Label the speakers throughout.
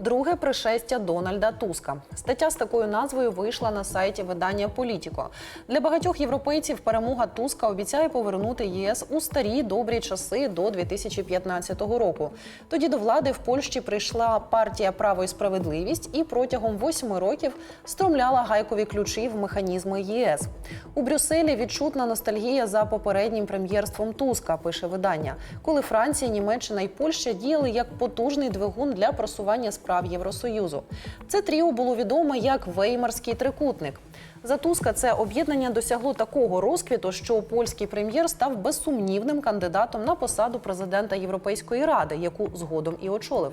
Speaker 1: Друге пришестя Дональда Туска. Стаття з такою назвою вийшла на сайті видання Політіко. Для багатьох європейців перемога Туска обіцяє повернути ЄС у старі добрі часи до 2015 року. Тоді до влади в Польщі прийшла партія Право і справедливість і протягом восьми років стромляла гайкові ключі в механізми ЄС. У Брюсселі відчутна ностальгія за попереднім прем'єрством Туска, пише видання, коли Франція, Німеччина і Польща діяли як потужний двигун для просування справ Євросоюзу. Це тріо було відоме як Веймарський трикутник. За Туска це об'єднання досягло такого розквіту, що польський прем'єр став безсумнівним кандидатом на посаду президента Європейської ради, яку згодом і очолив.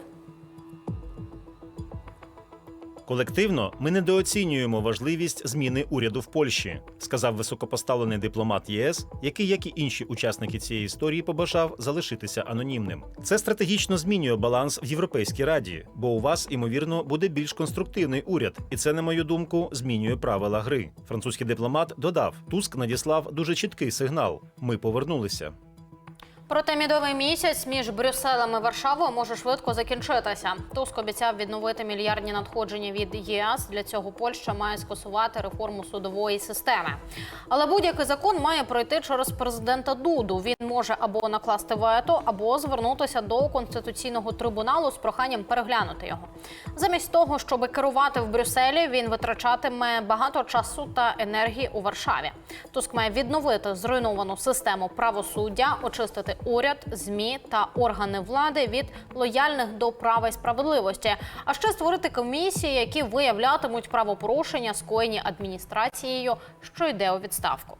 Speaker 2: Колективно ми недооцінюємо важливість зміни уряду в Польщі, сказав високопоставлений дипломат ЄС, який, як і інші учасники цієї історії, побажав залишитися анонімним. Це стратегічно змінює баланс в Європейській раді, бо у вас, ймовірно, буде більш конструктивний уряд, і це, на мою думку, змінює правила гри. Французький дипломат додав: Туск надіслав дуже чіткий сигнал: ми повернулися.
Speaker 3: Проте мідовий місяць між Брюсселем і Варшавою може швидко закінчитися. Туск обіцяв відновити мільярдні надходження від ЄС. Для цього Польща має скасувати реформу судової системи. Але будь-який закон має пройти через президента Дуду. Він може або накласти вето, або звернутися до конституційного трибуналу з проханням переглянути його. Замість того, щоб керувати в Брюсселі, він витрачатиме багато часу та енергії у Варшаві. Туск має відновити зруйновану систему правосуддя, очистити уряд, змі та органи влади від лояльних до права і справедливості, а ще створити комісії, які виявлятимуть правопорушення, скоєні адміністрацією, що йде у відставку.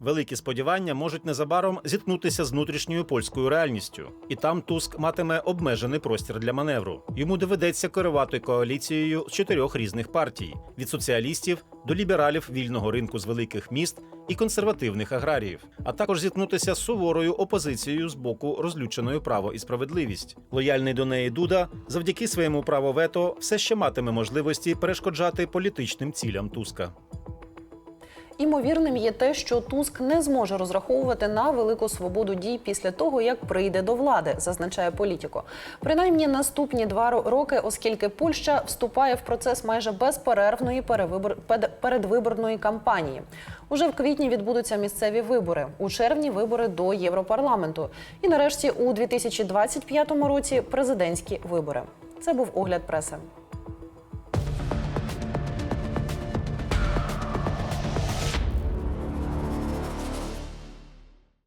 Speaker 2: Великі сподівання можуть незабаром зіткнутися з внутрішньою польською реальністю, і там Туск матиме обмежений простір для маневру. Йому доведеться керувати коаліцією з чотирьох різних партій: від соціалістів до лібералів вільного ринку з великих міст і консервативних аграріїв, а також зіткнутися з суворою опозицією з боку розлюченої право і справедливість. Лояльний до неї Дуда завдяки своєму праву вето все ще матиме можливості перешкоджати політичним цілям Туска.
Speaker 1: Імовірним є те, що Туск не зможе розраховувати на велику свободу дій після того, як прийде до влади, зазначає політико. Принаймні наступні два роки, оскільки Польща вступає в процес майже безперервної перевибор... передвиборної кампанії. Уже в квітні відбудуться місцеві вибори, у червні вибори до Європарламенту. І нарешті у 2025 році президентські вибори. Це був огляд преси.